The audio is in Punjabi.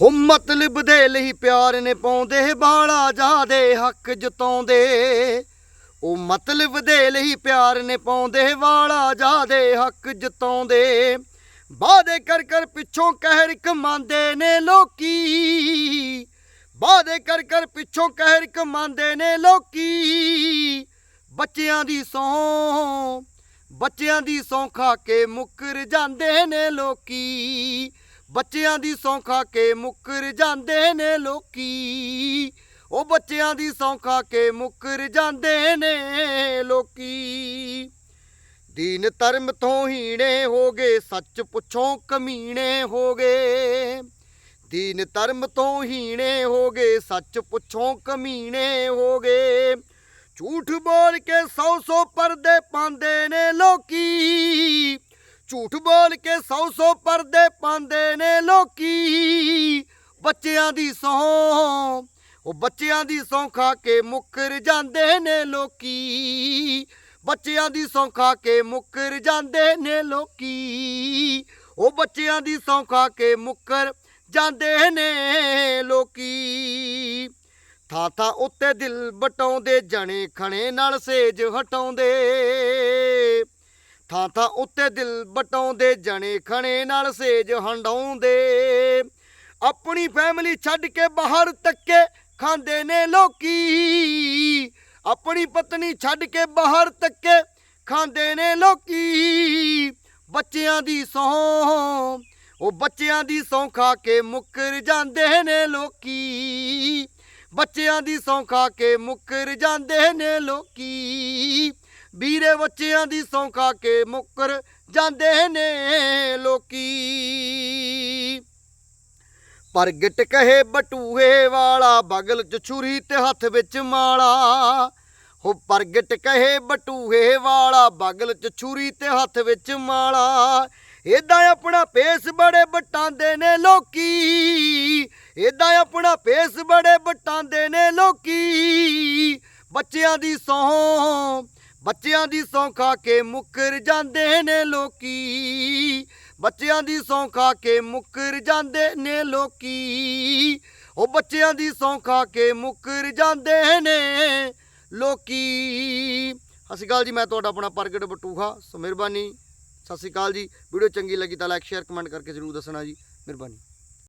ਹੋ ਮਤਲਬ ਦੇ ਲਈ ਪਿਆਰ ਨੇ ਪਾਉਂਦੇ, ਬਾਲਾ ਜਾਦੇ ਹੱਕ ਜਤਾਉਂਦੇ। ਉਹ ਮਤਲਬ ਦੇ ਲਈ ਪਿਆਰ ਨੇ ਪਾਉਂਦੇ ਵਾਲਾ ਜਾਦੇ ਹੱਕ ਜਤਾਉਂਦੇ। ਵਾਦੇ ਕਰ ਕਰ ਪਿੱਛੋਂ ਕਹਿਰ ਕਮਾਉਂਦੇ ਨੇ ਲੋਕੀ। ਵਾਦੇ ਕਰ ਕਰ ਪਿੱਛੋਂ ਕਹਿਰ ਕਮਾਉਂਦੇ ਨੇ ਲੋਕੀ। ਬੱਚਿਆਂ ਦੀ ਸੌਂ, ਬੱਚਿਆਂ ਦੀ ਸੌਂ ਖਾ ਕੇ ਮੁੱਕਰ ਜਾਂਦੇ ਨੇ ਲੋਕੀ। ਬੱਚਿਆਂ ਦੀ ਸੌਂਖਾ ਕੇ ਮੁੱਕਰ ਜਾਂਦੇ ਨੇ ਲੋਕੀ। ਉਹ ਬੱਚਿਆਂ ਦੀ ਸੌਂਖਾ ਕੇ ਮੁੱਕਰ ਜਾਂਦੇ ਨੇ ਲੋਕੀ। ਦੀਨ ਧਰਮ ਤੋਂ ਹੀਣੇ ਹੋ ਗਏ, ਸੱਚ ਪੁੱਛੋਂ ਕਮੀਣੇ ਹੋ ਗਏ। ਦੀਨ ਧਰਮ ਤੋਂ ਹੀਣੇ ਹੋ ਗਏ, ਸੱਚ ਪੁੱਛੋਂ ਕਮੀਣੇ ਹੋ ਗਏ। ਝੂਠ ਬੋਲ ਕੇ ਸੌ ਸੌ ਪਰਦੇ ਪਾਉਂਦੇ ਨੇ ਲੋਕੀ। ਝੂਠ ਬੋਲ ਕੇ ਸੌ ਸੌ ਪਰਦੇ ਪਾਉਂਦੇ ਨੇ ਲੋਕੀ। ਬੱਚਿਆਂ ਦੀ ਸੌਂ, ਉਹ ਬੱਚਿਆਂ ਦੀ ਸੌਂ ਖਾ ਕੇ ਮੁੱਕਰ ਜਾਂਦੇ ਨੇ ਲੋਕੀ। ਬੱਚਿਆਂ ਦੀ ਸੌਂ ਖਾ ਕੇ ਮੁੱਕਰ ਜਾਂਦੇ ਨੇ ਲੋਕੀ। ਉਹ ਬੱਚਿਆਂ ਦੀ ਸੌਂ ਖਾ ਕੇ ਮੁੱਕਰ ਜਾਂਦੇ ਨੇ ਲੋਕੀ। ਥਾਂ ਥਾਂ ਉੱਤੇ ਦਿਲ ਬਟਾਉਂਦੇ, ਜਣੇ ਖਣੇ ਨਾਲ ਸੇਜ ਹਟਾਉਂਦੇ। ਥਾਂ ਥਾਂ ਉੱਤੇ ਦਿਲ ਬਟਾਉਂਦੇ, ਜਣੇ ਖਣੇ ਨਾਲ ਸੇਜ ਹੰਡਾਉਂਦੇ। ਆਪਣੀ ਫੈਮਿਲੀ ਛੱਡ ਕੇ ਬਾਹਰ ਤੱਕੇ ਖਾਂਦੇ ਨੇ ਲੋਕੀ। ਆਪਣੀ ਪਤਨੀ ਛੱਡ ਕੇ ਬਾਹਰ ਤੱਕੇ ਖਾਂਦੇ ਨੇ ਲੋਕੀ। ਬੱਚਿਆਂ ਦੀ ਸੌਂ ਉਹ ਬੱਚਿਆਂ ਦੀ ਸੌਂ ਖਾ ਕੇ ਮੁੱਕਰ ਜਾਂਦੇ ਨੇ ਲੋਕੀ। ਬੱਚਿਆਂ ਦੀ ਸੌਂ ਖਾ ਕੇ ਮੁੱਕਰ ਜਾਂਦੇ ਨੇ ਲੋਕੀ। ਵੀਰੇ ਬੱਚਿਆਂ ਦੀ ਸੌਂ ਖਾ ਕੇ ਮੁੱਕਰ ਜਾਂਦੇ ਨੇ ਲੋਕੀ। ਪ੍ਰਗਟ ਕਹੇ ਬਟੂਏ ਵਾਲਾ, ਬਗਲ ਚ ਛੁਰੀ ਤੇ ਹੱਥ ਵਿੱਚ ਮਾਲਾ। ਹੋ ਪ੍ਰਗਟ ਕਹੇ ਬਟੂਏ ਵਾਲਾ, ਬਗਲ ਚ ਛੁਰੀ ਤੇ ਹੱਥ ਵਿੱਚ ਮਾਲਾ। ਏਦਾਂ ਆਪਣਾ ਪੇਸ ਬੜੇ ਬਟਾਉਂਦੇ ਨੇ ਲੋਕੀ। ਏਦਾਂ ਆਪਣਾ ਪੇਸ ਬੜੇ ਬਟਾਉਂਦੇ ਨੇ ਲੋਕੀ। ਬੱਚਿਆਂ ਦੀ ਸੌਂ ਬੱਚਿਆਂ ਦੀ ਸੌਂ ਖਾ ਕੇ ਮੁੱਕਰ ਜਾਂਦੇ ਨੇ ਲੋਕੀ। ਬੱਚਿਆਂ ਦੀ ਸੌਂ ਖਾ ਕੇ ਮੁੱਕਰ ਜਾਂਦੇ ਨੇ ਲੋਕੀ। ਉਹ ਬੱਚਿਆਂ ਦੀ ਸੌਂ ਖਾ ਕੇ ਮੁੱਕਰ ਜਾਂਦੇ ਨੇ ਲੋਕੀ। ਸਤਿ ਸ਼੍ਰੀ ਅਕਾਲ ਜੀ, ਮੈਂ ਤੁਹਾਡਾ ਆਪਣਾ ਪ੍ਰਗਟ ਬਟੂਹਾ, ਸੋ ਮਿਹਰਬਾਨੀ। ਸਤਿ ਸ਼੍ਰੀ ਅਕਾਲ ਜੀ। ਵੀਡੀਓ ਚੰਗੀ ਲੱਗੀ ਤਾਂ ਲਾਈਕ ਸ਼ੇਅਰ ਕਮੈਂਟ ਕਰਕੇ ਜਰੂਰ ਦੱਸਣਾ ਜੀ। ਮਿਹਰਬਾਨੀ।